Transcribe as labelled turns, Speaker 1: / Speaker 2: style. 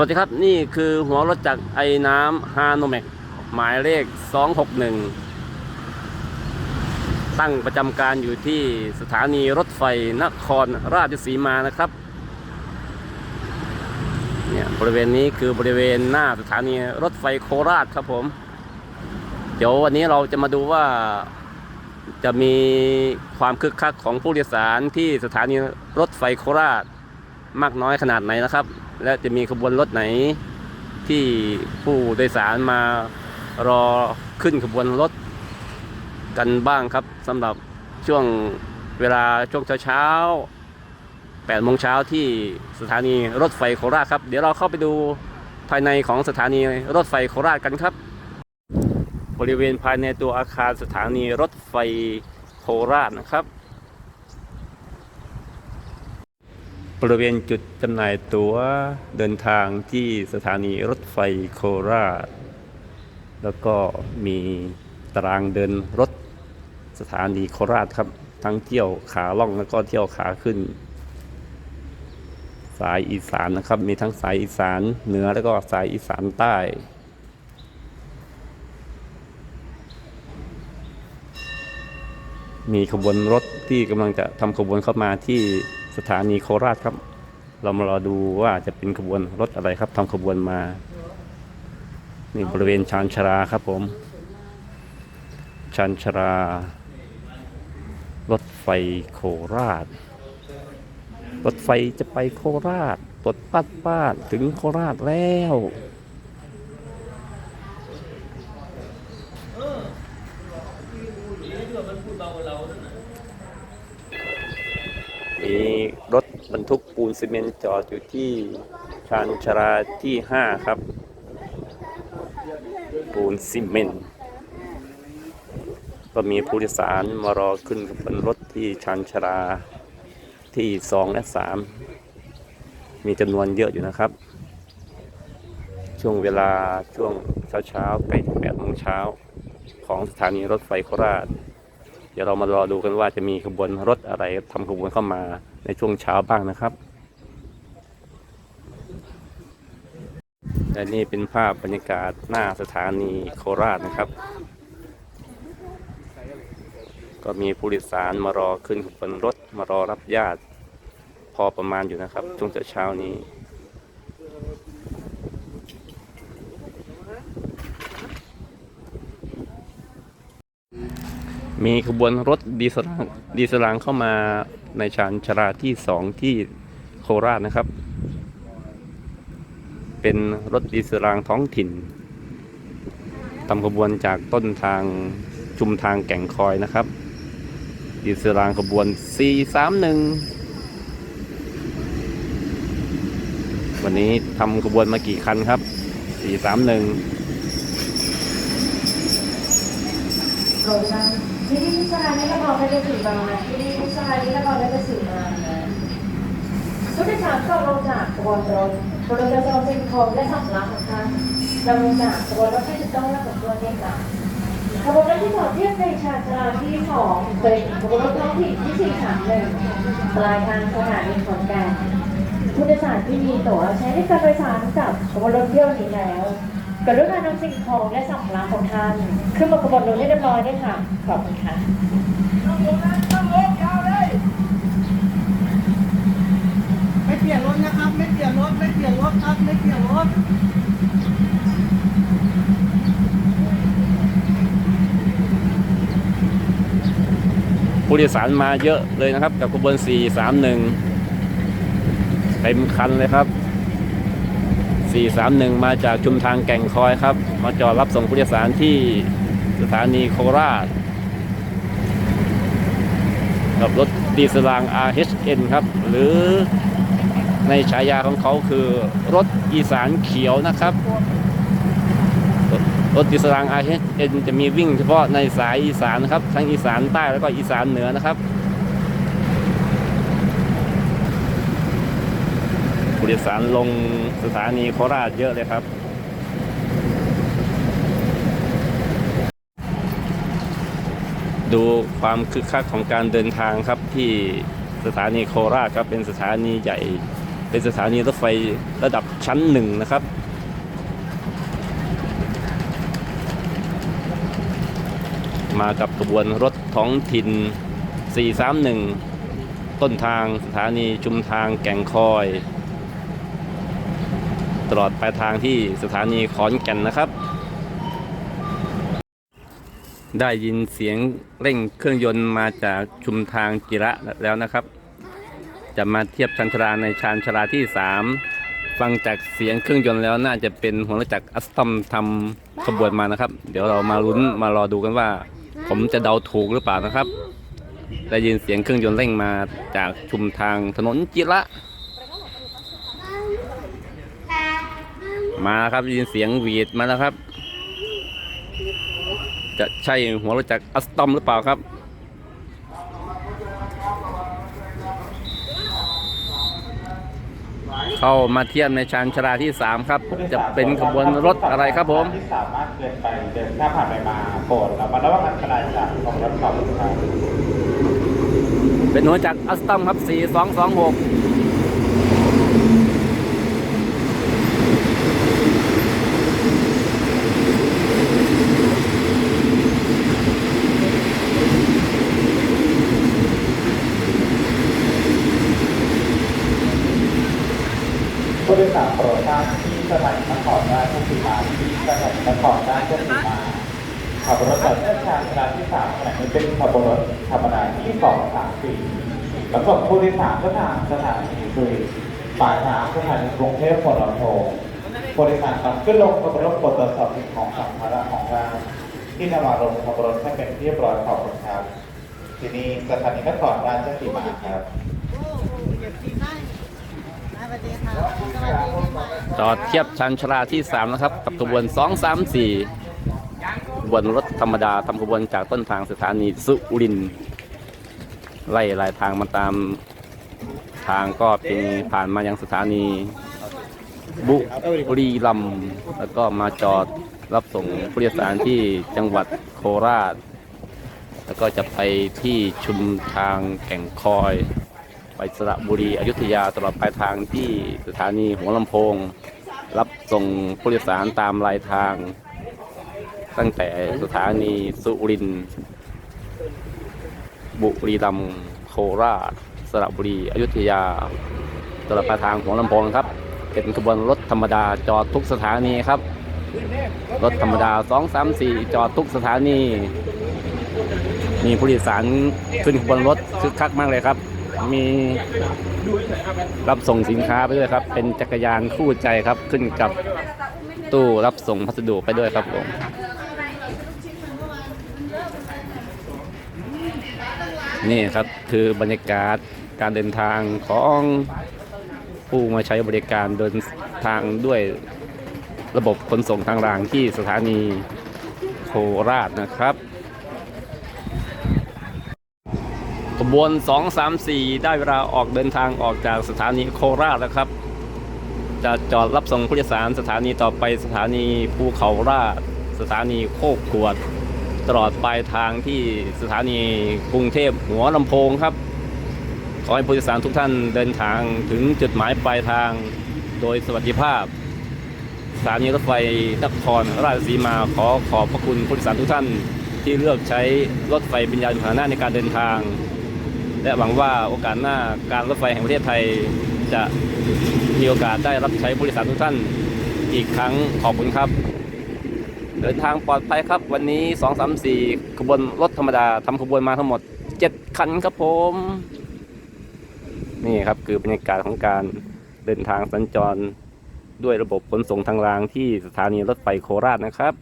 Speaker 1: วัสดีครับนี่คือหัวรถจักรไอ้น้ำฮานแมกหมายเลข 261 ตั้งประจำการอยู่ที่สถานีรถไฟนครราชสีมานะครับเนี่ยบริเวณนี้คือบริเวณหน้าสถานีรถไฟโคราชครับผม เดี๋ยววันนี้เราจะมาดูว่าจะมีความคึกคักของผู้โดยสารที่สถานีรถไฟโคราช มากน้อยขนาดไหนนะครับ และจะมีขบวนรถไหนที่ผู้โดยสารมารอขึ้นขบวนรถกันบ้างครับสำหรับช่วงเวลาช่วงเช้าๆ8โมงเช้าที่สถานีรถไฟโคราชครับ เดี๋ยวเราเข้าไปดูภายในของสถานีรถไฟโคราชกันครับ บริเวณภายในตัวอาคารสถานีรถไฟโคราชนะครับ บริเวณจุดจำหน่ายตั๋วเดินทางที่สถานีรถไฟโคราช แล้วก็มีตารางเดินรถสถานีโคราชครับ ทั้งเที่ยวขาล่องแล้วก็เที่ยวขาขึ้น สายอีสานนะครับ มีทั้งสายอีสานเหนือแล้วก็สายอีสานใต้มีขบวนรถที่กำลังจะทำขบวนเข้ามาที่ สถานีโคราชครับ เรามารอดูว่าจะเป็นขบวนรถอะไรครับทำขบวนมานี่บริเวณชานชราครับผม ชานชรา รถไฟโคราช รถไฟจะไปโคราชปลดปัดป้าดถึงโคราชแล้ว มี รถบรรทุกปูนซีเมนต์จอดอยู่ที่ชานชาราที่ 5 ครับ ปูนซีเมนต์ก็มีผู้โดยสารมารอขึ้นบนรถที่ชานชาราที่ 2 และ 3 มีจำนวนเยอะอยู่นะครับ ช่วงเวลาช่วงเช้าๆใกล้8โมงเช้าของสถานีรถไฟโคราช เดี๋ยวเรามารอดูกันว่าจะมีขบวนรถอะไรทำขบวนเข้ามา ในช่วงเช้าบ้างนะครับและนี่เป็นภาพบรรยากาศหน้าสถานีโคราชนะครับ ก็มีผู้โดยสารมารอขึ้นบนรถมารอรับญาติ พอประมาณอยู่นะครับช่วงเช้านี้มีขบวนรถดีสลางดีสลางเข้ามา ในชานชราที่สองที่โคราชนะครับ เป็นรถดีสลางท้องถิ่นทำขบวนจากต้นทางชุมทางแก่งคอยนะครับดีสลางขบวน 431วันนี้ทำขบวนมากี่คันครับ 431
Speaker 2: Rosa, hindi sa kanila mga kagasiba, hindi sa kanila mga kagasiba. ผู้โดยสารก็ลงจากขบวนรถบริการจะสิ่งของและสัมภาระของท่านนำลงจากขบวนรถที่จะต้องรับผลตัวเองค่ะขบวนรถที่สองเทียบในชาชาที่สองเป็นขบวนรถท้องถิ่นที่สี่สามหนึ่งปลายทางสถานีขอนแก่นผู้โดยสารที่มีตั๋วใช้ในการโดยสารกับขบวนรถเที่ยวนี้แล้ว กรุณานำสิ่งของและสัมภาระของท่านขึ้นมาขบวนรถให้เรียบร้อยด้วยค่ะ ขอบคุณค่ะ
Speaker 3: ไม่เปลี่ยนรถนะครับ ไม่เปลี่ยนรถ ไม่เปลี่ยนรถครับ ไม่เปลี่ยนรถ
Speaker 1: ผู้โดยสารมาเยอะเลยนะครับ กับขบวน 431 เต็มคันเลยครับ 431 มาจากชุมทางแก่งคอยครับ มาจอดรับส่งผู้โดยสารที่สถานีโคราชกับรถดีเซลราง RHN ครับ หรือในฉายาของเขาคือรถอีสานเขียวนะครับ รถดีเซลราง RHN จะมีวิ่งเฉพาะในสายอีสานนะครับ ทั้งอีสานใต้แล้วก็อีสานเหนือนะครับ โดยสารลงสถานีโคราชเยอะเลยครับ ดูความคึกคักของการเดินทางครับที่สถานีโคราชครับเป็นสถานีใหญ่ เป็นสถานีรถไฟระดับชั้นหนึ่งนะครับมากับขบวนรถท้องถิ่น 431 ต้นทางสถานีชุมทางแก่งคอย ตลอดปลายทางที่สถานีขอนแก่นนะครับ ได้ยินเสียงเร่งเครื่องยนต์มาจากชุมทางจิระแล้วนะครับ จะมาเทียบชันชราในชานชราที่ 3 ฟังจากเสียงเครื่องยนต์แล้วน่าจะเป็นหัวรถจักรอัสตอมทำขบวนมานะครับ เดี๋ยวเรามาลุ้นมารอดูกันว่า ผมจะเดาถูกหรือเปล่านะครับได้ยินเสียงเครื่องยนต์เร่งมาจากชุมทางถนนจิระ มาครับได้ยินเสียงหวีดมาแล้วครับ จะใช่หัวรถจักรอัสตอมหรือเปล่าครับเข้ามาเทียบในชานชาลาที่ 3 ครับ จะเป็นขบวนรถอะไรครับผม
Speaker 4: ที่สามารถเดินไปเดินข้ามผ่านไปมาโปรดระมัดระวังอันตรายจากของรถขอบคุณครับ
Speaker 1: เป็นหัวจักรอัสตอมครับ 4226
Speaker 4: โดยสารโปรดทราบที่สถานีนครราชสีมาที่สถานีนครราชสีมาขับรถจากเส้นทางชานที่สามขณะนี้เป็นขบวนรถธรรมดาที่สองสามสี่แล้วก็ผู้โดยสารก็ทางสถานีคือปากน้ำสถานีกรุงเทพหัวลำโพงผู้โดยสารครับขึ้นลงขบวนรถตรวจสอบสิ่งของสัมภาระของเราที่นำมาลงขบวนรถให้เป็นที่เรียบร้อยขอบคุณครับ ที่นี่สถานีนครราชสีมาครับ
Speaker 3: โอ้เก็บทีได้สวัสดีค่ะสวัสดีปีใหม่
Speaker 1: จอดเทียบชันชาลาที่ 3 นะครับ กับขบวน 234ขบวนรถธรรมดาทำขบวนจากต้นทางสถานีสุรินไล่ลายทางมาตามทางก็เป็นผ่านมายังสถานีบุรีรัมแล้วก็มาจอดรับส่งผู้โดยสารที่จังหวัดโคราช แล้วก็จะไปที่ชุมทางแก่งคอย ไปสระบุรีอยุธยาตลอดปลายทางที่สถานีหัวลำโพง รับส่งผู้โดยสารตามรายทาง ตั้งแต่สถานีสุรินทร์บุรีรัมย์โคราช สระบุรีอยุธยา ตลอดปลายทางหัวลำโพงครับ เป็นขบวนรถธรรมดาจอดทุกสถานีครับรถธรรมดา 2 3 4 จอดทุกสถานี มีผู้โดยสารขึ้นขบวนรถคึกคักมากเลยครับ มีรับส่งสินค้าไปด้วยครับ เป็นจักรยานคู่ใจครับขึ้นกับตู้รับส่งพัสดุไปด้วยครับผมนี่ครับคือบรรยากาศการเดินทางของผู้มาใช้บริการเดินทางด้วยระบบขนส่งทางรางที่สถานีโคราชนะครับ ข บวน 2 3 4 ได้เวลาออกเดินทางออกจากสถานีโคราชแล้วครับ จะจอดรับส่งผู้โดยสารสถานีต่อไปสถานีภูเขาราช สถานีโคกขวด ตลอดปลายทางที่สถานีกรุงเทพหัวลำโพงครับ ขอให้ผู้โดยสารทุกท่านเดินทางถึงจุดหมายปลายทางโดยสวัสดิภาพ สถานีรถไฟนครราชสีมาขอขอบพระคุณผู้โดยสารทุกท่านที่เลือกใช้รถไฟเป็นยานพาหนะในการเดินทาง และหวังว่าโอกาสหน้าการรถไฟแห่งประเทศไทย จะมีโอกาสได้รับใช้ผู้โดยสารทุกท่านอีกครั้งขอบคุณครับ เดินทางปลอดภัยครับ วันนี้ 2 3 4 ขบวนรถธรรมดาทำขบวนมาทั้งหมด 7 คันครับผม นี่ครับคือบรรยากาศของการเดินทางสัญจรด้วยระบบขนส่งทางรางที่สถานีรถไฟโคราชนะครับ